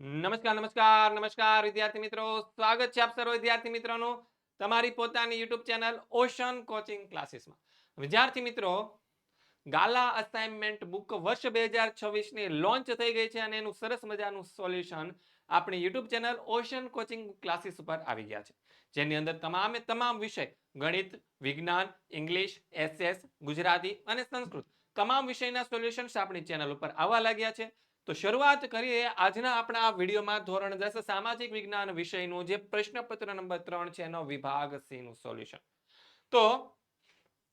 નમસ્કાર નમસ્કાર નમસ્કાર, વિદ્યાર્થી મિત્રો. સ્વાગત છે આપ સર્વ વિદ્યાર્થી મિત્રોનું તમારી પોતાની યુટ્યુબ ચેનલ ઓશન કોચિંગ ક્લાસીસમાં. વિદ્યાર્થી મિત્રો, ગાલા અસાઇનમેન્ટ બુક વર્ષ બે હજાર છવ્વીસની લોન્ચ થઈ ગઈ છે અને એનું સરસ મજાનું સોલ્યુશન આપણી YouTube channel ocean coaching classes ઉપર આવી ગયા છે. જેની અંદર તમામે તમામ વિષય, ગણિત, વિજ્ઞાન, ઇંગ્લિશ, એસએસ, ગુજરાતી અને સંસ્કૃત, તમામ વિષયના સોલ્યુશન્સ આપણી ચેનલ ઉપર આવવા લાગ્યા છે. તો શરૂઆત કરીએ આજના આપણા આ વિડીયોમાં. ધોરણ દસ સામાજિક વિજ્ઞાન વિષયનું જે પ્રશ્નપત્ર નંબર ત્રણ છે એનો વિભાગ સી નું સોલ્યુશન. તો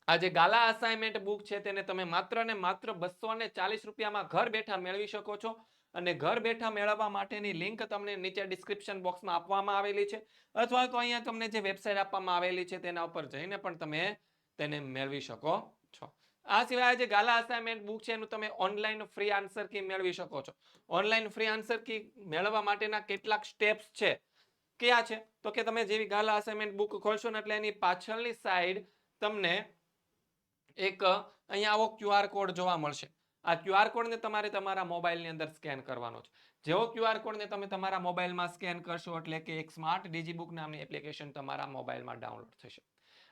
આ જે ગાલા અસાઇનમેન્ટ બુક છે તેને તમે માત્ર ને માત્ર બસો ને ચાલીસ રૂપિયામાં ઘર બેઠા મેળવી શકો છો. અને ઘર બેઠા મેળવવા માટેની લિંક તમને નીચે ડિસ્ક્રિપ્શન બોક્સમાં આપવામાં આવેલી છે. અથવા તો અહીંયા તમને જે વેબસાઇટ આપવામાં આવેલી છે તેના ઉપર જઈને પણ તમે તેને મેળવી શકો છો. આ સિવાય જે ગાલા અસાઇનમેન્ટ બુક છે એનું તમે ઓનલાઈન ફ્રી આન્સર કી મેળવી શકો છો. ઓનલાઈન ફ્રી આન્સર કી મેળવવા માટેના કેટલાક સ્ટેપ્સ છે. કયા છે? તો કે તમે જેવી ગાલા અસાઇનમેન્ટ બુક ખોલશો ને એટલે એની પાછળની સાઈડ તમને એક અહીંયા આવો ક્યુઆર કોડ જોવા મળશે. આ ક્યુઆર કોડને તમારે તમારા મોબાઈલની અંદર સ્કેન કરવાનો છે. જેવો ક્યુઆર કોડને તમે તમારા મોબાઈલમાં સ્કેન કરશો એટલે કે એક સ્માર્ટ ડીજીબુક નામની એપ્લિકેશન તમારા મોબાઈલમાં ડાઉનલોડ થશે.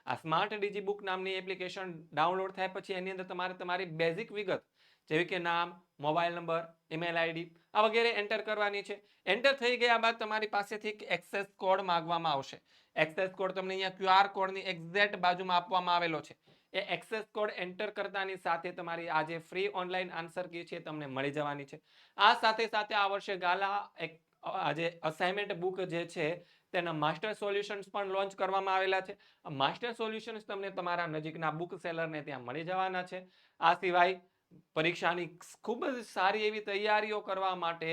આ સ્માર્ટ ડીજી બુક નામની એપ્લિકેશન ડાઉનલોડ થાય પછી એની અંદર તમારે તમારી બેઝિક વિગત, જેવી કે નામ મોબાઈલ નંબર ઈમેલ આઈડી આ વગેરે એન્ટર કરવાની છે. એન્ટર થઈ ગયા બાદ તમારી પાસેથી એક્સેસ કોડ માંગવામાં આવશે. એક્સેસ કોડ તમને અહીંયા ક્યુઆર કોડની એક્ઝેક્ટ બાજુમાં આપવામાં આવેલો છે. એ એક્સેસ કોડ એન્ટર કરતાની સાથે તમારી આ જે ફ્રી ઓનલાઈન આન્સર કી છે તમને મળી જવાની છે. આ સાથે સાથે આ વર્ષે ગાલા એક, આ જે અસાઇનમેન્ટ બુક જે છે તેના માસ્ટર સોલ્યુશન્સ પણ લોન્ચ કરવામાં આવેલા છે. માસ્ટર સોલ્યુશન્સ તમને તમારા નજીકના બુક સેલરને ત્યાં મળી જવાના છે. આ સિવાય પરીક્ષાની ખૂબ જ સારી એવી તૈયારીઓ કરવા માટે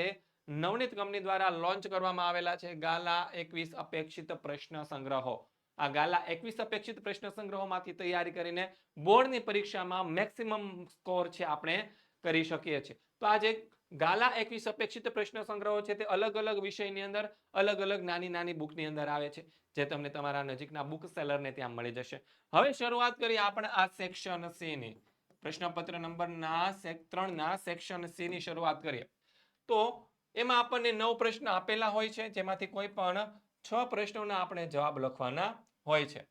નવનીત કંપની દ્વારા લોન્ચ કરવામાં આવેલા છે. ગાલા એકવીસ અપેક્ષિત પ્રશ્ન સંગ્રહો. આ ગાલા એકવીસ અપેક્ષિત પ્રશ્ન સંગ્રહોમાંથી તૈયારી કરીને બોર્ડની પરીક્ષામાં મેક્સિમમ સ્કોર છે આપણે કરી શકીએ છીએ. તો આ જે ગાલા એકવીસ અપેક્ષિત પ્રશ્ન સંગ્રહો છે તે અલગ અલગ વિષયની અંદર, અલગ અલગ નાની નાની બુકની અંદર આવે છે, જે તમને તમારા નજીકના બુક સેલરને ત્યાં મળી જશે. હવે શરૂઆત કરીએ આપણે આ સેક્શન સી ની. પ્રશ્નપત્ર નંબરના ત્રણના સેક્શન સી ની શરૂઆત કરીએ. તો એમાં આપણને નવ પ્રશ્ન આપેલા હોય છે, જેમાંથી કોઈ પણ છ પ્રશ્નોના આપણે જવાબ લખવાના હોય છે.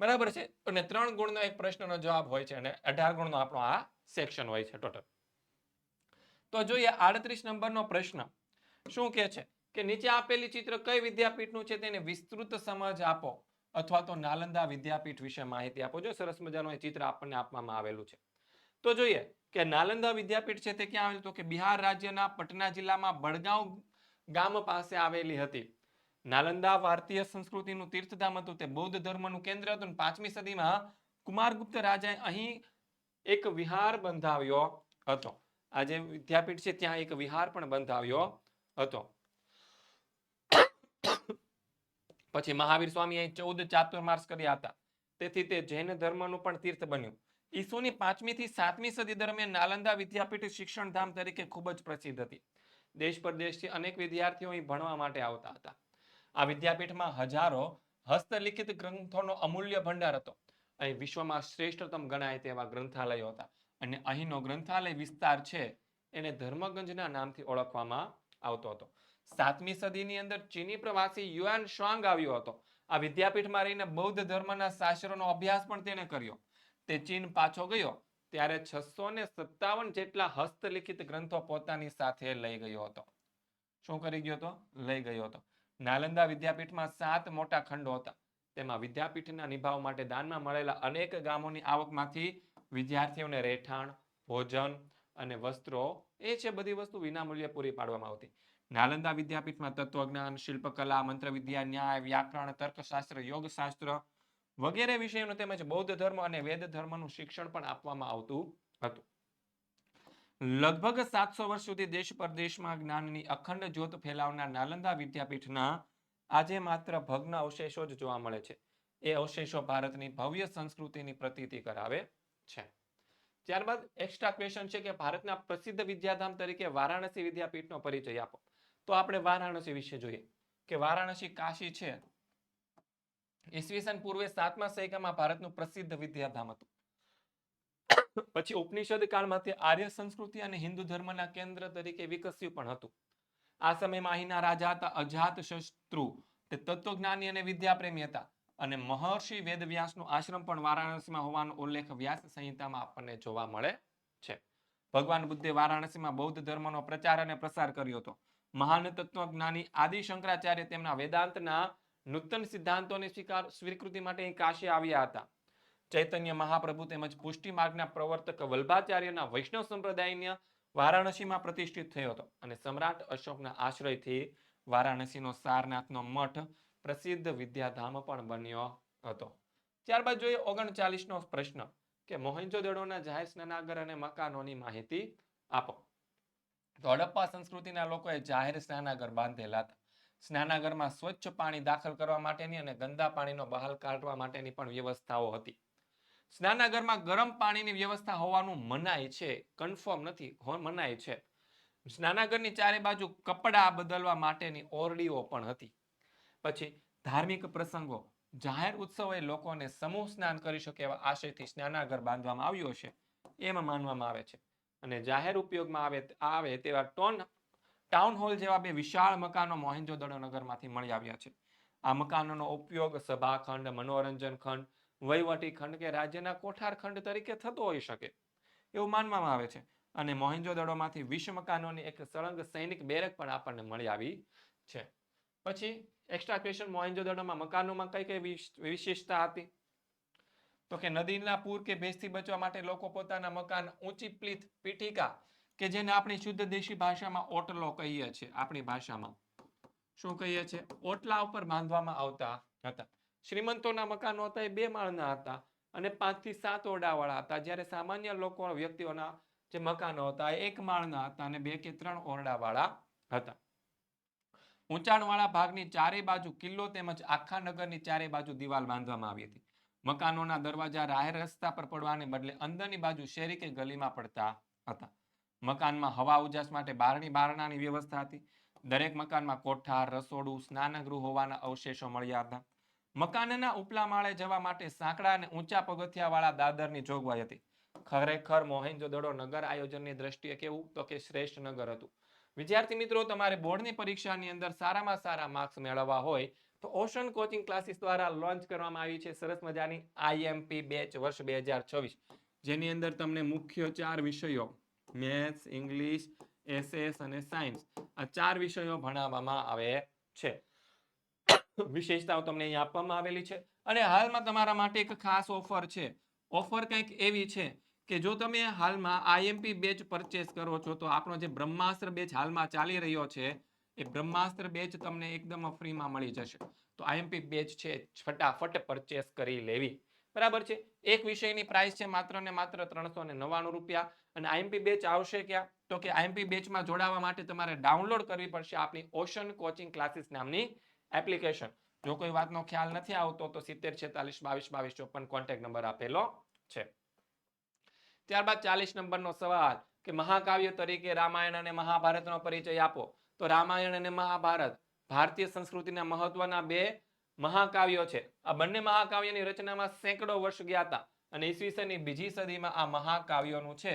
બરાબર છે? અને ત્રણ ગુણનો એક પ્રશ્નનો જવાબ હોય છે અને અઢાર ગુણનો આપણો આ સેક્શન હોય છે ટોટલ તો જોઈએ આડત્રીસ નંબરનો પ્રશ્ન. શું કે છે? કે નીચે આપેલી ચિત્ર કઈ વિદ્યાપીઠનું છે તેને વિસ્તૃત સમજ આપો અથવા તો નાલંદા વિદ્યાપીઠ વિશે માહિતી આપો. જો સરસ મજાનું એ ચિત્ર આપણને આપવામાં આવેલું છે. તો જોઈએ કે નાલંદા વિદ્યાપીઠ છે તે ક્યાં આવેલું? તો કે બિહાર રાજ્યના પટના જિલ્લામાં બડગાંવ ગામ પાસે આવેલી હતી. નાલંદા ભારતીય સંસ્કૃતિનું તીર્થધામ હતું. તે બૌદ્ધ ધર્મનું કેન્દ્ર હતું પાંચમી સદીમાં કુમારગુપ્ત રાજાએ અહીં એક વિહાર બંધાવ્યો હતો. આ જે વિદ્યાપીઠ છે, ત્યાં એક વિહાર પણ બંધાવ્યો હતો. પછી મહાવીર સ્વામી અહીં ચૌદ ચાતુર્માસ કર્યા હતા. તેથી તે જૈન ધર્મનું પણ તીર્થ બન્યું. ઈસુની પાંચમી થી સાતમી સદી દરમિયાન નાલંદા વિદ્યાપીઠ શિક્ષણધામ તરીકે ખૂબ જ પ્રસિદ્ધ હતી. દેશ પરદેશથી અનેક વિદ્યાર્થીઓ અહીં ભણવા માટે આવતા હતા. આ વિદ્યાપીઠમાં હજારો હસ્તલિખિત ગ્રંથોનો અમૂલ્ય ભંડાર હતો. અહીં વિશ્વમાં શ્રેષ્ઠતમ ગણાય તેવા ગ્રંથાલયો હતા. અને અહીંનો ગ્રંથાલય વિસ્તાર છે, એને ધર્મગંજના નામથી ઓળખવામાં આવતો હતો. સાતમી સદીની અંદર ચીની પ્રવાસી યુઆન શ્વાંગ આવ્યો હતો. આ વિદ્યાપીઠમાં રહીને બૌદ્ધ ધર્મના શાસ્ત્રોનો અભ્યાસ પણ તેને કર્યો. તે ચીન પાછો ગયો, ત્યારે છસો ને સત્તાવન જેટલા હસ્તલિખિત ગ્રંથો પોતાની સાથે લઈ ગયો હતો. શું કરી ગયો હતો? લઈ ગયો હતો. નાલંદા વિદ્યાપીઠમાં સાત મોટા ખંડો હતા. તેમાં વિદ્યાપીઠના નિભાવ માટે દાનમાં મળેલા અનેક ગામોની આવકમાંથી વિદ્યાર્થીઓને રહેઠાણ, ભોજન અને વસ્ત્રો એ છે બધી વસ્તુ વિનામૂલ્યે પૂરી પાડવામાં આવતી. નાલંદા વિદ્યાપીઠમાં તત્વજ્ઞાન, શિલ્પકલા મંત્રવિદ્યા ન્યાય, વ્યાકરણ, તર્કશાસ્ત્ર, યોગશાસ્ત્ર વગેરે વિષયોનું તેમજ બૌદ્ધ ધર્મ અને વેદ ધર્મનું શિક્ષણ પણ આપવામાં આવતું હતું. લગભગ સાતસો વર્ષ સુધી દેશ પરદેશમાં જ્ઞાનની અખંડ જ્યોત ફેલાવનાર નાલંદા વિદ્યાપીઠના આજે માત્ર ભગ્ન અવશેષો જ જોવા મળે છે. એ અવશેષો ભારતની ભવ્ય સંસ્કૃતિની પ્રતીતિ કરાવે છે. ત્યારબાદ એક્સ્ટ્રા ક્વેશ્ચન છે કે ભારતના પ્રસિદ્ધ વિદ્યાધામ તરીકે વારાણસી વિદ્યાપીઠનો પરિચય આપો. તો આપણે વારાણસી વિશે જોઈએ. કે વારાણસી કાશી છે. ઈસવીસન પૂર્વે સાતમા સૈકામાં ભારતનું પ્રસિદ્ધ વિદ્યાધામ હતું. પછી ઉપનિષદ કાળમાંથી આર્ય સંસ્કૃતિ અને હિન્દુ ધર્મના કેન્દ્ર તરીકે વિકસ્યું પણ હતું. આ સમયમાં અહીંના રાજા હતા અજાત શત્રુ. તે તત્વજ્ઞાની અને વિદ્યાપ્રેમી હતા. અને મહર્ષિ વેદવ્યાસનો આશ્રમ પણ વારાણસીમાં હોવાનો ઉલ્લેખ વ્યાસ સંહિતામાં આપણને જોવા મળે છે. ભગવાન બુદ્ધે વારાણસીમાં બૌદ્ધ ધર્મનો પ્રચાર અને પ્રસાર કર્યો હતો. મહાન તત્વજ્ઞાની આદિ શંકરાચાર્ય તેમના વેદાંતના નૂતન સિદ્ધાંતોની સ્વીકાર, સ્વીકૃતિ માટે અહીં કાશી આવ્યા હતા. ચૈતન્ય મહાપ્રભુ તેમજ પુષ્ટિ માર્ગના પ્રવર્તક વલ્ભાચાર્યના વૈષ્ણવ સંપ્રદાયના વારાણસીમાં પ્રતિષ્ઠિત થયો હતો અને સમ્રાટ અશોકના આશ્રયથી વારાણસીનો સારનાથનો મઠ પ્રસિદ્ધ વિદ્યાધામ પણ બન્યો હતો. ત્યારબાદ જોઈએ ઓગણચાલીસનો પ્રશ્ન કે મોહેન્જોદડોના જાહેર સ્નાનાગર અને મકાનોની માહિતી આપો. હડપ્પા સંસ્કૃતિના લોકોએ જાહેર સ્નાનાગર બાંધેલા હતા. સ્નાનાગરમાં સ્વચ્છ પાણી દાખલ કરવા માટેની અને ગંદા પાણીનો બહાલ કાઢવા માટેની પણ વ્યવસ્થાઓ હતી. સ્નાનાગરમાં ગરમ પાણીની વ્યવસ્થા હોવાનું મનાય છે, કન્ફર્મ નથી મનાય છે. સ્નાનાગરની ચારે બાજુ કપડાં બદલવા માટેની ઓરડીઓ પણ હતી. પછી ધાર્મિક પ્રસંગો, જાહેર ઉત્સવોએ લોકોને સમૂહ સ્નાન કરી શકે એવા આશયથી સ્નાનાગર બાંધવામાં આવ્યો છે એમ માનવામાં આવે છે. અને જાહેર ઉપયોગમાં આવે આવે તેવા ટોન, ટાઉન હોલ જેવા બે વિશાળ મકાનો મોહેન્જોદડો નગરમાંથી મળી આવ્યા છે. આ મકાનોનો ઉપયોગ સભાખંડ, મનોરંજન ખંડ, વહીવટી ખંડ કે રાજ્યના કોઠાર ખંડ તરીકે થતો હોઈ શકે, એવું માનવામાં આવે છે. અને મોહેન્જોદડોમાંથી વીસ મકાનોની એક સળંગ સૈનિક બેરક પણ આપણને મળી આવી છે. પછી એક્સ્ટ્રા ક્વેશ્ચન મોહેન્જોદડોમાં મકાનોમાં કઈ કઈ વિશેષતા હતી? તો કે નદીના પૂર કે ભેજથી બચવા માટે લોકો પોતાના મકાન ઊંચી પ્લીથ પીઠિકા કે જેને આપણી શુદ્ધ દેશી ભાષામાં ઓટલો કહીએ છીએ, આપણી ભાષામાં. શું કહીએ છીએ? ઓટલા ઉપર બાંધવામાં આવતા હતા. શ્રીમંતોના મકાનો હતા એ બે માળના હતા અને પાંચથી સાત ઓરડાવાળા હતા. જ્યારે સામાન્ય લોકો, વ્યક્તિઓના જે મકાનો હતા એ એક માળના હતા અને બે કે ત્રણ ઓરડાવાળા હતા. ઊંચાણવાળા ભાગની ચારે બાજુ કિલ્લો તેમજ આખા નગરની ચારે બાજુ દિવાલ બાંધવામાં આવી હતી. મકાનોના દરવાજા રાહે રસ્તા પર પડવાને બદલે અંદરની બાજુ શેરી કે ગલીમાં પડતા હતા. મકાનમાં હવા ઉજાસ માટે બારણી બારણાની વ્યવસ્થા હતી. દરેક મકાનમાં કોઠાર, રસોડું, સ્નાનગૃહ હોવાના અવશેષો મળ્યા હતા. મકાનના ઉપલા માળે જવા માટે સાંકડા અને ઊંચા પગથિયાવાળા દાદરની જોગવાઈ હતી. ખરેખર મોહેન્જોદડો નગર આયોજનની દ્રષ્ટિએ કેવું તો કે શ્રેષ્ઠ નગર હતું. વિદ્યાર્થી મિત્રો, તમારે બોર્ડની પરીક્ષાની અંદર સારામાં સારા માર્ક્સ મેળવવા હોય તો ઓશન કોચિંગ ક્લાસીસ દ્વારા લોન્ચ કરવામાં આવી છે. સરસ મજાની આઈએમપી બેચ વર્ષ બે જેની અંદર તમને મુખ્ય ચાર વિષયો મેથ્સ ઇંગ્લિશ એસએસ અને સાયન્સ આ ચાર વિષયો ભણાવવામાં આવે છે. વિશેષતાઓ તમને અહીં આપવામાં આવેલી છે. અને હાલમાં તમારા માટે એક ખાસ ઓફર છે. ઓફર કંઈક એવી છે કે જો તમે હાલમાં આઈએમપી બેચ પરચેસ કરો છો, તો આપણો જે બ્રહ્માસ્ત્ર બેચ હાલમાં ચાલી રહ્યો છે, એ બ્રહ્માસ્ત્ર બેચ તમને એકદમ ફ્રીમાં મળી જશે. તો આઈએમપી બેચ છે ફટાફટ પરચેસ કરી લેવી. બરાબર છે? એક વિષયની પ્રાઇસ છે માત્ર ને માત્ર ત્રણસો ને નવ્વાણું રૂપિયા. અને આઈએમપી બેચ આવશે ક્યાં? તો કે આઈએમપી બેચમાં જોડાવા માટે તમારે ડાઉનલોડ કરવી પડશે આપણી ઓશન કોચિંગ ક્લાસીસ નામની એપ્લિકેશન. જો કોઈ વાતનો ખ્યાલ નથી આવતો, તો સિત્તેર છેતાલીસ બાવીસ બાવીસ ચોપન કોન્ટેક્ટ નંબર આપેલો છે. ત્યારબાદ ચાલીસ નંબરનો સવાલ કે મહાકાવ્ય તરીકે રામાયણ અને મહાભારતનો પરિચય આપો. તો રામાયણ અને મહાભારત ભારતીય સંસ્કૃતિના મહત્વના બે મહાકાવ્યો છે. આ બંને મહાકાવ્યની રચનામાં સેંકડો વર્ષ ગયા હતા અને ઈસવીસનની બીજી સદીમાં આ મહાકાવ્યોનું છે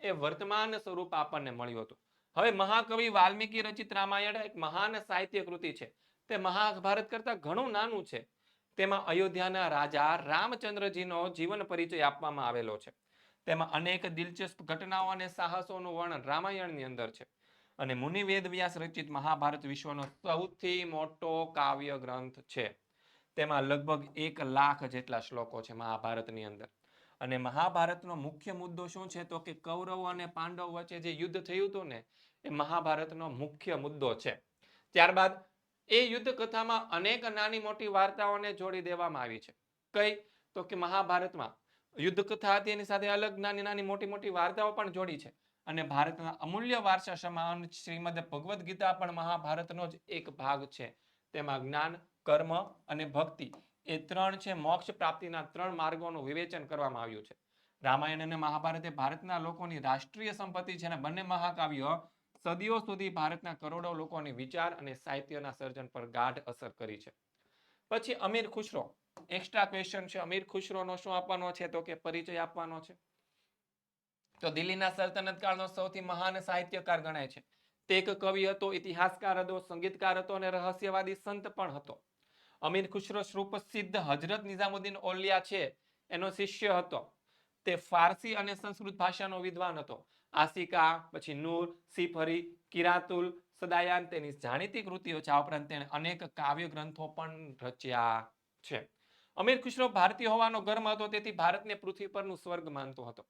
એ વર્તમાન સ્વરૂપ આપણને મળ્યું હતું. હવે મહાકવિ વાલ્મીકી રચિત રામાયણ એક મહાન સાહિત્ય કૃતિ છે. તે મહાભારત કરતા ઘણું નાનું છે. તેમાં અયોધ્યાના રાજા રામચંદ્રજીનો જીવન પરિચય આપવામાં આવેલો છે. તેમાં અનેક દિલચસ્પ ઘટનાઓ અને સાહસોનું વર્ણન રામાયણની અંદર છે. અને મુનિ વેદવ્યાસ રચિત મહાભારત વિશ્વનો સૌથી મોટો કાવ્ય ગ્રંથ છે. તેમાં લગભગ એક લાખ જેટલા શ્લોકો છે મહાભારતની અંદર. અને મહાભારતનો મુખ્ય મુદ્દો શું છે? તો કે કૌરવ અને પાંડવ વચ્ચે જે યુદ્ધ થયું હતું ને, એ મહાભારતનો મુખ્ય મુદ્દો છે. ત્યારબાદ એ યુદ્ધ કથામાં અનેક નાની મોટી વાર્તાઓને જોડી દેવામાં આવી છે. કઈ? તો કે મહાભારતમાં યુદ્ધ કથા હતી, એની સાથે અલગ નાની નાની મોટી મોટી વાર્તાઓ પણ જોડી છે. અને ભારતના અમૂલ્ય વારસા સમાન શ્રીમદ ભગવદ્ ગીતા પણ મહાભારતનો જ એક ભાગ છે. તેમાં જ્ઞાન, કર્મ અને ભક્તિ એ ત્રણ છે, મોક્ષ પ્રાપ્તિના ત્રણ માર્ગોનું વિવેચન કરવામાં આવ્યું છે. રામાયણ અને મહાભારત ભારતના લોકોની રાષ્ટ્રીય સંપત્તિ છે અને બંને મહાકાવ્યો સદીઓ સુધી ભારતના કરોડો લોકોની વિચાર અને સાહિત્યના સર્જન પર ગાઢ અસર કરી છે. પછી અમીર ખુશરો એક્સ્ટ્રા ક્વેશ્ચન છે, અમીર ખુશરોનો શું આપવાનો છે? તો કે પરિચય આપવાનો છે. તો દિલ્હીના સલ્તનત કાળનો સૌથી મહાન સાહિત્યકાર ગણાય છે. તે એક કવિ હતો, ઇતિહાસકાર હતો, સંગીતકાર હતો અને રહસ્યવાદી સંત પણ હતો. અમીર ખુશરો સુપ્રસિદ્ધ હજરત નિઝામુદ્દીન ઓલિયા છે, એનો શિષ્ય હતો. તે ફારસી અને સંસ્કૃત ભાષાનો વિદ્વાન હતો. આસિકા, પછી નૂર, સિફરી, કિરાતુલ, સદાયાન તેની જાણીતી કૃતિઓ છે. આ ઉપરાંત તેણે અનેક કાવ્ય ગ્રંથો પણ રચ્યા છે. અમીર ખુશરો ભારતીય હોવાનો ગર્મ હતો, તેથી ભારતને પૃથ્વી પરનું સ્વર્ગ માનતો હતો.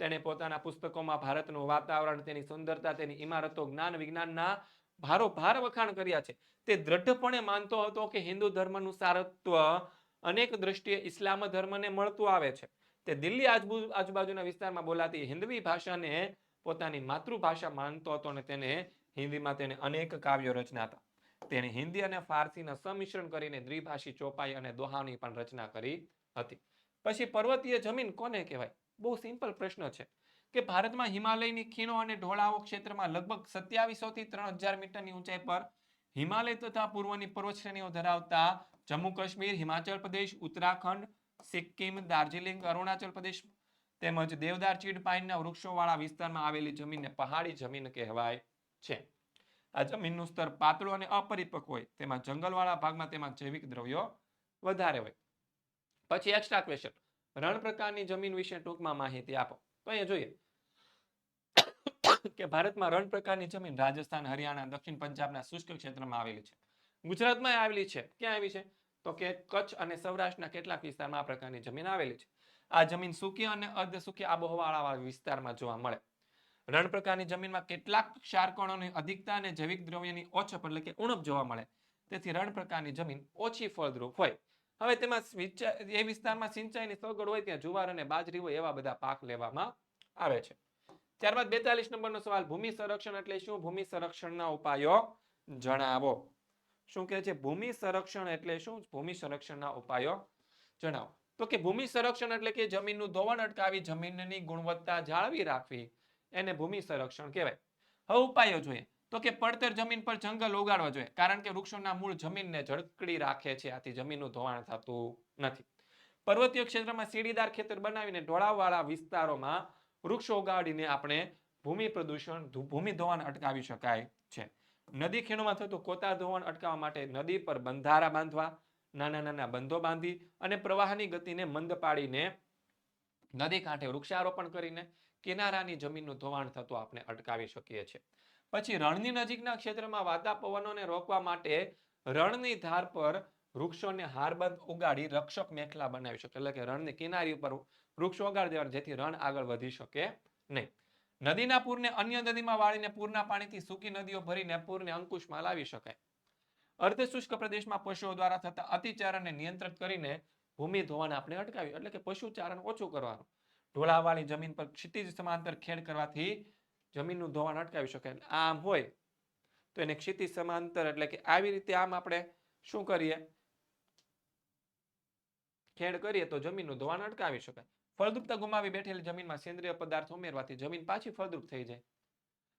તેણે પોતાના પુસ્તકોમાં ભારતનું વાતાવરણ, તેની સુંદરતા, તેની ઇમારતો, જ્ઞાન, વિજ્ઞાનના ભારો ભાર વખાણ કર્યા છે. તે દ્રઢપણે માનતો હતો કે હિન્દુ ધર્મનું સારત્વ અનેક દ્રષ્ટિએ ઇસ્લામ ધર્મને મળતું આવે છે. તે દિલ્હી આજુ આજુબાજુના વિસ્તારમાં બોલાતી હિન્દવી ભાષાને પોતાની માતૃભાષા માનતો હતો અને તેને હિન્દીમાં તેને અનેક કાવ્યો રચના હતા તેણે હિન્દી અને ફારસીના સંમિશ્રણ કરીને દ્વિભાષી ચોપાઈ અને દોહાની પણ રચના કરી હતી. પછી પર્વતીય જમીન કોને કહેવાય? બહુ સિમ્પલ પ્રશ્ન છે કે ભારતમાં હિમાલયની ખીણો અને ઢોળાવો ક્ષેત્રમાં લગભગ સત્યાવીસો થી ત્રણ હજાર મીટરની ઊંચાઈ પર હિમાલય તથા પૂર્વની પર્વત ધરાવતા જમ્મુ કાશ્મીર, હિમાચલ પ્રદેશ, ઉત્તરાખંડ, સિક્કિમ, દાર્જિલિંગ, અરુણાચલ પ્રદેશ તેમજ દેવદાર ચીડ પાઇનના વૃક્ષોવાળા વિસ્તારમાં આવેલી જમીનને પહાડી જમીન કહેવાય છે. આ જમીનનું સ્તર પાતળું અને અપરિપક્વ હોય. તેમાં જંગલવાળા ભાગમાં તેમાં જૈવિક દ્રવ્યો વધારે હોય. પછી એક્સ્ટ્રા ક્વેશ્ચન રણ પ્રકારની જમીન વિશે ટૂંકમાં માહિતી આપો. તો અહીંયા જોઈએ. કે ભારતમાં રણ પ્રકારની જમીન રાજસ્થાન, હરિયાણા, દક્ષિણ પંજાબના શુષ્ક ક્ષેત્રમાં આવેલી છે. ગુજરાતમાં આવેલી છે. ક્યાં આવી છે? તો કે કચ્છ અને સૌરાષ્ટ્રના કેટલાક વિસ્તારમાં આ પ્રકારની જમીન આવેલી છે. આ જમીન સૂકી અને અર્ધ સૂકી આબોહવાળા વિસ્તારમાં જોવા મળે. રણ પ્રકારની જમીનમાં કેટલાક ક્ષારકણોની અધિકતા અને જૈવિક દ્રવ્યની ઓછપ એટલે કે ઉણપ જોવા મળે. તેથી રણ પ્રકારની જમીન ઓછી ફળદ્રુપ હોય. હવે તેમાં એ વિસ્તારમાં સિંચાઈની સગવડ હોય ત્યાં જુવાર અને બાજરી હોય એવા બધા પાક લેવામાં આવે છે. ત્યારબાદ બેતાલીસ નંબરનો સવાલ, ભૂમિ સંરક્ષણ એટલે શું? ભૂમિ સંરક્ષણના ઉપાયો જણાવો. શું કહે છે? ભૂમિ સંરક્ષણ એટલે શું? ભૂમિ સંરક્ષણના ઉપાયો જણાવો. તો કે ભૂમિ સંરક્ષણ એટલે કે જમીનનું ધોવાણ અટકાવી જમીનની ગુણવત્તા જાળવી રાખવી. એને ભૂમિ સંરક્ષણ કહેવાય. હવે ઉપાયો જોઈએ. તો કે પડતર જમીન પર જંગલ ઉગાડવા જોઈએ. કારણ કે વૃક્ષોના મૂળ જમીનને ઝળકડી રાખે છે. આથી જમીનનું ધોવાણ થતું નથી. પર્વતીય ક્ષેત્રમાં સીડીદાર ખેતર બનાવીને ઢોળાવવાળા વિસ્તારોમાં વૃક્ષો ઉગાડીને આપણે ભૂમિ પ્રદૂષણ ભૂમિ ધોવાણ અટકાવી શકાય છે. નદી ખીણોમાં થતું કોતા ધોવાણ અટકાવવા માટે નદી પર બંધારા બાંધવા, નાના નાના બંધો બાંધી અને પ્રવાહની ગતિને મંદ પાડીને નદી કાંઠે વૃક્ષારોપણ કરીને કિનારાની જમીનનું ધોવાણ થતું આપણે અટકાવી શકીએ છીએ. પછી રણની નજીકના ક્ષેત્રમાં વાતા પવનોને રોકવા માટે રણની ધાર પર વૃક્ષોને હારબંધ ઉગાડી રક્ષક મેખલા બનાવી શકે. એટલે કે રણની કિનારી ઉપર વૃક્ષો ઉગાડી દેવાના, જેથી રણ આગળ વધી શકે નહીં. નદીના પૂરને અન્ય નદીમાં વાળીને પૂરના પાણીથી સૂકી નદીઓ ભરીને પૂરને અંકુશમાં લાવી શકાય. અર્ધ શુષ્ક પ્રદેશમાં પશુઓ દ્વારા થતા અતિચારણને નિયંત્રિત કરીને ભૂમિ ધોવાણ આપણે અટકાવી એટલે કે પશુચારણ ઓછું કરવાનું. ઢોળાવાળી જમીન પર ક્ષિતિજ સમાંતર ખેડ કરવાથી જમીનનું ધોવાણ અટકાવી શકાય આમ હોય તો એને ક્ષિતિજ સમાંતર એટલે કે આવી રીતે આમ આપણે શું કરીએ? ખેડ કરીએ તો જમીનનું ધોવાણ અટકાવી શકાય. ફળદ્રુપતા ગુમાવી બેઠેલી જમીનમાં સેન્દ્રિય પદાર્થ ઉમેરવાથી જમીન પાછી ફળદ્રુપ થઈ જાય.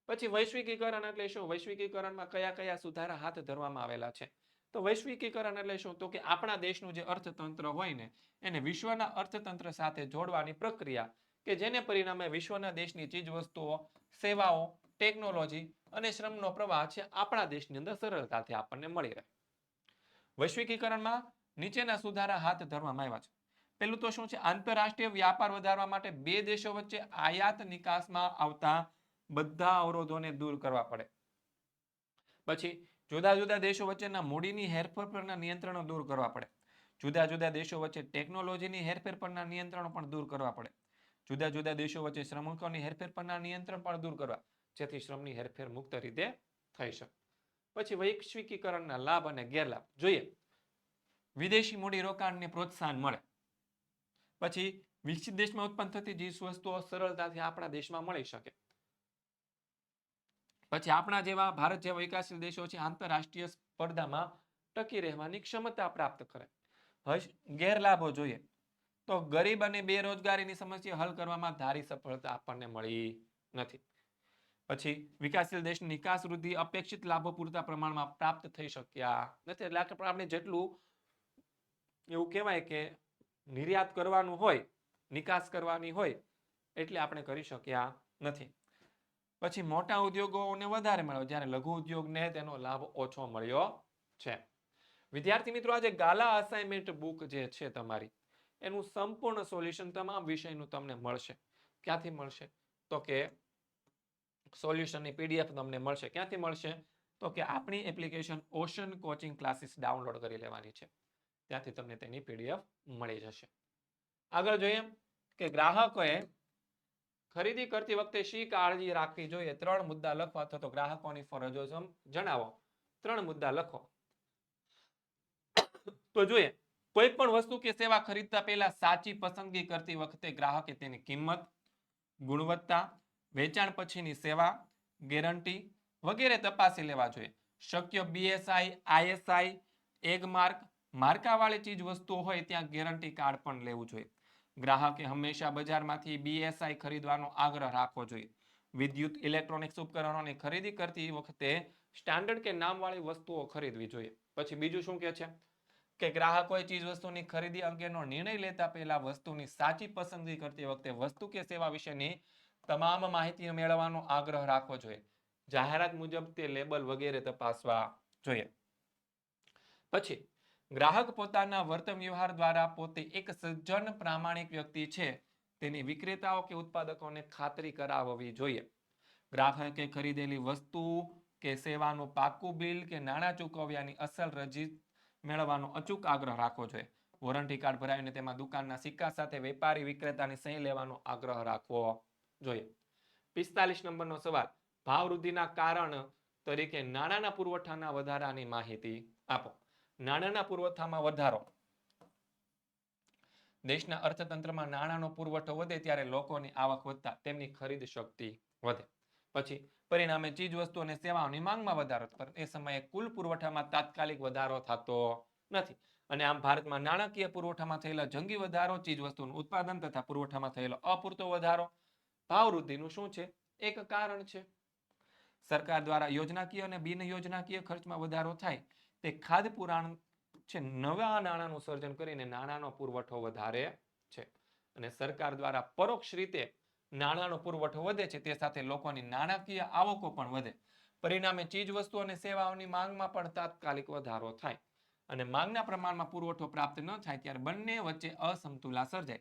પછી વૈશ્વિકીકરણ એટલે શું? વૈશ્વિકીકરણમાં કયા કયા સુધારા હાથ ધરવામાં આવેલા છે? તો વૈશ્વિકીકરણ એટલે શું? તો કે આપણા દેશનું જે અર્થતંત્ર હોય ને, એને વિશ્વના અર્થતંત્ર સાથે જોડવાની પ્રક્રિયા કે જેને પરિણામે વિશ્વના દેશની ચીજ વસ્તુઓ સેવાઓ, ટેકનોલોજી અને શ્રમનો પ્રવાહ છે આપણા દેશની અંદર સરળતાથી આપણને મળી રહે. વૈશ્વિકીકરણમાં નીચેના સુધારા હાથ ધરવામાં આવ્યા છે. પેલું તો શું છે? આંતરરાષ્ટ્રીય વ્યાપાર વધારવા માટે બે દેશો વચ્ચે આયાત નિકાસમાં આવતા બધા અવરોધોને દૂર કરવા પડે. પછી જુદા જુદા દેશો વચ્ચેના મૂડીની હેરફેર પરના નિયંત્રણો દૂર કરવા પડે. જુદા જુદા દેશો વચ્ચે ટેકનોલોજીની હેરફેર પરના નિયંત્રણો પણ દૂર કરવા પડે. જુદા જુદા દેશો વચ્ચે શ્રમિકોની હેરફેર પરના નિયંત્રણ પણ દૂર કરવા, જેથી શ્રમની હેરફેર મુક્ત રીતે થઈ શકે. પછી વૈશ્વિકીકરણના લાભ અને ગેરલાભ જોઈએ. વિદેશી મૂડી રોકાણને પ્રોત્સાહન મળે. પછી વિકસિત દેશમાં ઉત્પન્ન થતી ચીજ વસ્તુઓ સરળતાથી આપણા દેશમાં મળી શકે. પછી આપણા જેવા, ભારત જેવા વિકાસશીલ દેશો છે, આંતરરાષ્ટ્રીય સ્પર્ધામાં ટકી રહેવાની ક્ષમતા પ્રાપ્ત કરે. ગેરલાભો જોઈએ. તો ગરીબ અને બેરોજગારીની સમસ્યા હલ કરવામાં ધારી સફળતા આપણને મળી નથી. પછી, વિકાસશીલ દેશની નિકાસ વૃદ્ધિ અપેક્ષિત લાભો પૂરતા પ્રમાણમાં પ્રાપ્ત થઈ શક્યા નથી. એટલે આપણે જેટલું એવું કહેવાય કે નિર્યાત કરવાનું હોય, નિકાસ કરવાની હોય, એટલે આપણે કરી શક્યા નથી. પછી મોટા ઉદ્યોગોને વધારે મળ્યો જ્યારે લઘુ ઉદ્યોગને તેનો લાભ ઓછો મળ્યો છે. વિદ્યાર્થી મિત્રો, આજે ગાલા અસાઇનમેન્ટ બુક જે છે તમારી, એનું સંપૂર્ણ સોલ્યુશન તમામ વિષયનું તમને મળશે. ક્યાંથી મળશે? તો કે સોલ્યુશનની પીડીએફ તમને મળશે. ક્યાંથી મળશે? તો કે આપણી application ocean coaching classes download કરી લેવાની છે. ત્યાંથી તમને તેની પીડીએફ મળી જશે. આગળ જોઈએ કે ગ્રાહકોએ ખરીદી કરતી વખતે શી કાળજી રાખવી જોઈએ? ત્રણ મુદ્દા લખો અથવા તો ગ્રાહકોની ફરજો જણાવો. ત્રણ મુદ્દા લખો. તો જોઈએ, કોઈ પણ વસ્તુ કે સેવા ખરીદતા પહેલા સાચી પસંદગી કરતી વખતે ગ્રાહકે તેની કિંમત, ગુણવત્તા, વેચાણ પછીની સેવા, ગેરંટી વગેરે તપાસી લેવા જોઈએ. શક્ય બીએસઆઈ આઈએસઆઈ એગ માર્ક, માર્કાવાળી ચીજ વસ્તુઓ હોય ત્યાં ગેરંટી કાર્ડ પણ લેવું જોઈએ. ગ્રાહકે હંમેશા બજારમાંથી બીએસઆઈ ખરીદવાનો આગ્રહ રાખવો જોઈએ. વિદ્યુત ઇલેક્ટ્રોનિક્સ ઉપકરણોની ખરીદી કરતી વખતે સ્ટાન્ડર્ડ કે નામવાળી વસ્તુઓ ખરીદવી જોઈએ. પછી બીજું શું કે છે? કે ગ્રાહકોએ ચીજ વસ્તુની ખરીદી અંગેનો નિર્ણય લેતા પહેલા વસ્તુની સાચી પસંદગી કરતી વખતે વસ્તુ કે સેવા વિશેની તમામ માહિતી મેળવવાનો આગ્રહ રાખવો જોઈએ. જાહેરાત મુજબ તે લેબલ વગેરે તપાસવા જોઈએ. પછી ગ્રાહક પોતાના વર્તન વ્યવહાર દ્વારા પોતે એક સજ્જન પ્રામાણિક વ્યક્તિ છે. તેની વિક્રેતાઓ કે ઉત્પાદકોને ખાતરી કરાવવી જોઈએ. ગ્રાહકે ખરીદેલી વસ્તુ કે સેવાનું પાકું બિલ કે નાણાં ચૂકવ્યાની અસલ રજી મેળવવાનો અચૂક આગ્રહ રાખવો જોઈએ. વોરંટી કાર્ડ ભરાવીને તેમાં દુકાનના સિક્કા સાથે વેપારી વિક્રેતાની સહી લેવાનો આગ્રહ રાખવો જોઈએ. પિસ્તાલીસ નંબરનો સવાલ ભાવ વૃદ્ધિના કારણ તરીકે નાણાંના પુરવઠાના વધારાની માહિતી આપો. નાણાંના પુરવઠામાં વધારો. દેશના અર્થતંત્રમાં નાણાંનો પુરવઠો વધે ત્યારે લોકોની આવક વધતા તેમની ખરીદ શક્તિ વધે. પછી પરિણામે ચીજ વસ્તુ અને સેવાઓની માંગમાં વધારો, પણ એ સમયે કુલ પુરવઠામાં તાત્કાલિક વધારો થતો નથી. અને આમ ભારતમાં નાણાકીય પુરવઠામાં થયેલા જંગી વધારો ચીજ વસ્તુનું ઉત્પાદન તથા પુરવઠામાં થયેલો અપૂરતો વધારો, ભાવ વૃદ્ધિનું શું છે? એક કારણ છે. સરકાર દ્વારા યોજનાકીય અને બિન યોજનાકીય ખર્ચમાં વધારો થાય તે ખાદ્ય પુરાણ છે, નવા નાણાંનું સર્જન કરીને નાણાંનો પુરવઠો વધારે છે. અને સરકાર દ્વારા પરોક્ષ રીતે નાણાંનો પુરવઠો વધે છે, તે સાથે લોકોની નાણાકીય આવકો પણ વધે. પરિણામે ચીજ વસ્તુ અને સેવાઓની માંગમાં પણ તાત્કાલિક વધારો થાય. અને માંગના પ્રમાણમાં પુરવઠો પ્રાપ્ત ન થાય ત્યારે બંને વચ્ચે અસમતુલા સર્જાય.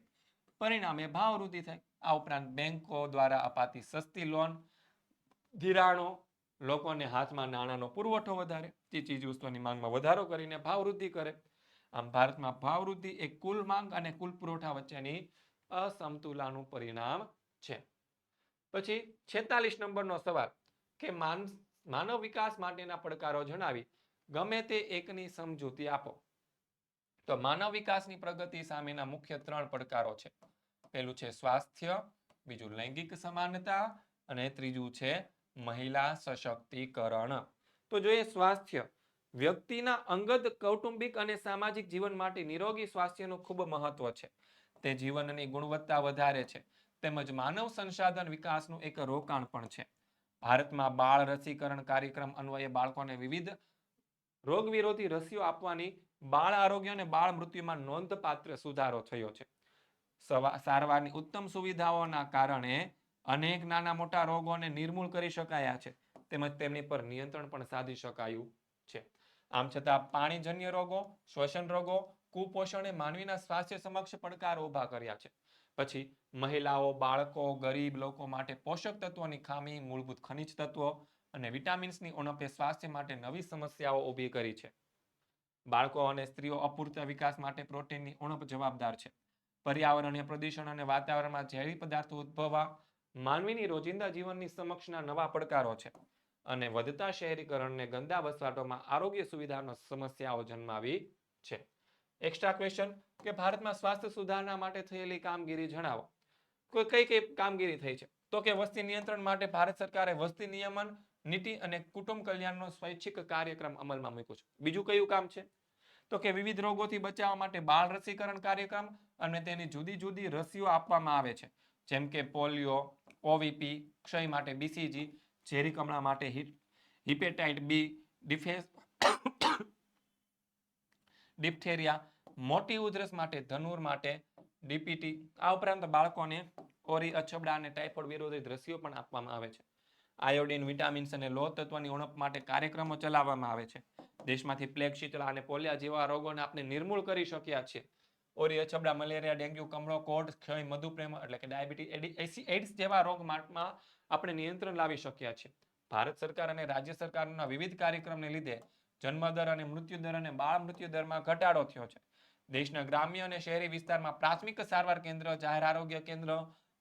પરિણામે ભાવ વૃદ્ધિ થાય. આ ઉપરાંત બેંકો દ્વારા અપાતી સસ્તી લોન, ધિરાણો લોકોને હાથમાં નાણાંનો પુરવઠો વધારે તે ચીજ વસ્તુની માંગમાં વધારો કરીને ભાવ વૃદ્ધિ કરે. આમ ભારતમાં ભાવ વૃદ્ધિ એ કુલ માંગ અને કુલ પુરવઠા વચ્ચેની અસમતુલાનું પરિણામ છે. પછી છેતાલીસ નંબરનો સવાલ, કે માન, માનવ વિકાસ માટેના પડકારો જણાવી, ગમે તે એકની સમજૂતી આપો. તો માનવ વિકાસની પ્રગતિ સામેના મુખ્ય ત્રણ પડકારો છે. પહેલું છે સ્વાસ્થ્ય, બીજું લૈંગિક સમાનતા અને ત્રીજું છે મહિલા સશક્તિકરણ. તો જોઈએ સ્વાસ્થ્ય. વ્યક્તિના અંગત, કૌટુંબિક અને સામાજિક જીવન માટે નિરોગી સ્વાસ્થ્યનું ખૂબ મહત્વ છે. તે જીવનની ગુણવત્તા વધારે છે. તેમજ માનવ સંસાધન વિકાસનું એક રોકાણ પણ છે. ભારતમાં બાળ રસીકરણ કાર્યક્રમ અન્વયે બાળકોને વિવિધ રોગ વિરોધી રસીઓ આપવાની બાળ આરોગ્ય અને બાળ મૃત્યુમાં નોંધપાત્ર સુધારો થયો છે. સારવારની ઉત્તમ સુવિધાઓના કારણે અનેક નાના મોટા રોગોને નિર્મૂળ કરી શકાયા છે, તેમજ તેમની પર નિયંત્રણ પણ સાધી શકાયું છે. આમ છતાં પાણીજન્ય રોગો, શ્વસન રોગો, કુપોષણે માનવીના સ્વાસ્થ્ય સમક્ષ પડકારો ઊભા કર્યા છે. પછી મહિલાઓ, બાળકો, ગરીબ લોકો માટે પોષક તત્વોની ખામી, મૂળભૂત ખનિજ તત્વો અને વિટામિન્સની ઉણપે સ્વાસ્થ્ય માટે નવી સમસ્યાઓ ઊભી કરી છે. બાળકો અને સ્ત્રીઓ અપૂરતા વિકાસ માટે પ્રોટીનની ઉણપ જવાબદાર છે. પર્યાવરણીય પ્રદૂષણ અને વાતાવરણમાં ઝેરી પદાર્થો ઉદ્ભવવા માનવીની રોજિંદા જીવનની સમક્ષના નવા પડકારો છે અને વધતા શહેરીકરણને ગંદા વસવાટોમાં આરોગ્ય સુવિધાનો સમસ્યાઓ જન્માવી છે. એક્સ્ટ્રા ક્વેશ્ચન કે ભારતમાં સ્વાસ્થ્ય સુધારણા માટે થયેલી કામગીરી જણાવો. કોઈ કઈ કઈ કામગીરી થઈ છે? તો કે વસ્તી નિયંત્રણ માટે ભારત સરકારે વસ્તી નિયમન, નીતિ અને કુટુંબ કલ્યાણનો સ્વૈચ્છિક કાર્યક્રમ અમલમાં મૂક્યો છે. બીજું કયું કામ છે? તો કે વિવિધ રોગોથી બચાવવા માટે બાળ રસીકરણ કાર્યક્રમ અને તેની જુદી જુદી રસીઓ આપવામાં આવે છે. જેમ કે પોલિયો ઓવીપી ક્ષય માટે બીસીજી ઝેરી કમળા માટે હિપેટાઇટ બી ડિફેસ, ડિપ્થેરિયા, મોટી ઉધરસ માટે ધનુર માટે ડીપીટી. આ ઉપરાંત બાળકોને ઓરી અછબડા અને ટાઇફોઇડ વિરોધી દ્રશ્યો પણ આપવામાં આવે છે. આયોડિન, વિટામિન્સ અને લોહ તત્વની ઉણપ માટે કાર્યક્રમો ચલાવવામાં આવે છે. દેશમાંથી પ્લેગ શીતળા અને પોલિયા જેવા રોગોને આપણે નિર્મૂળ કરી શક્યા છીએ. ઓરી અછબડા મલેરિયા, ડેન્ગ્યુ, કમળો કોડ ક્ષય, મધુપ્રેમ એટલે કે ડાયાબિટીસ એઇડ્સ જેવા રોગ માર્ગમાં આપણે નિયંત્રણ લાવી શક્યા છીએ. ભારત સરકાર અને રાજ્ય સરકારના વિવિધ કાર્યક્રમને લીધે જન્મદર અને મૃત્યુદર અને બાળ મૃત્યુદરમાં ઘટાડો થયો છે. દેશના ગ્રામ્ય અને શહેરી વિસ્તારમાં પ્રાથમિક સારવાર કેન્દ્ર, જાહેર આરોગ્ય કેન્દ્ર,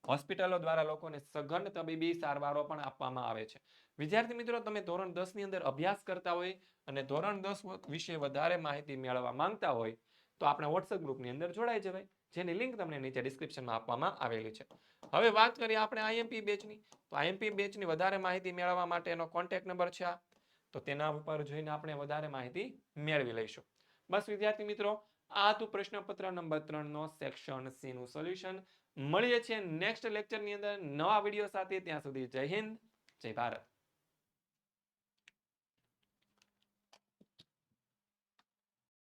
હોસ્પિટલો દ્વારા લોકોને સઘન તબીબી સારવારો પણ આપવામાં આવે છે. વિદ્યાર્થી મિત્રો, તમે ધોરણ દસની અંદર અભ્યાસ કરતા હોય અને ધોરણ દસ વિશે વધારે માહિતી મેળવવા માંગતા હોય તો આપણા વોટ્સએપ ગ્રુપની અંદર જોડાઈ જવાય, જેની લિંક તમને નીચે ડિસ્ક્રિપ્શનમાં આપવામાં આવેલી છે. હવે વાત કરીએ આપણે આઈએમપી બેચની તો આઈએમપી બેચની વધારે માહિતી મેળવવા માટેનો કોન્ટેક્ટ નંબર છે આ. તો તેના ઉપર જોઈને આપણે વધારે માહિતી મેળવી લઈશું. બસ વિદ્યાર્થી મિત્રો, આ હતું પ્રશ્નપત્ર નંબર ત્રણનો સેક્શન સી નું સોલ્યુશન મળીએ છીએ નેક્સ્ટ લેક્ચરની અંદર. નવા વીડિયો સાથે ત્યાં સુધી જય હિન્દ, જય ભારત.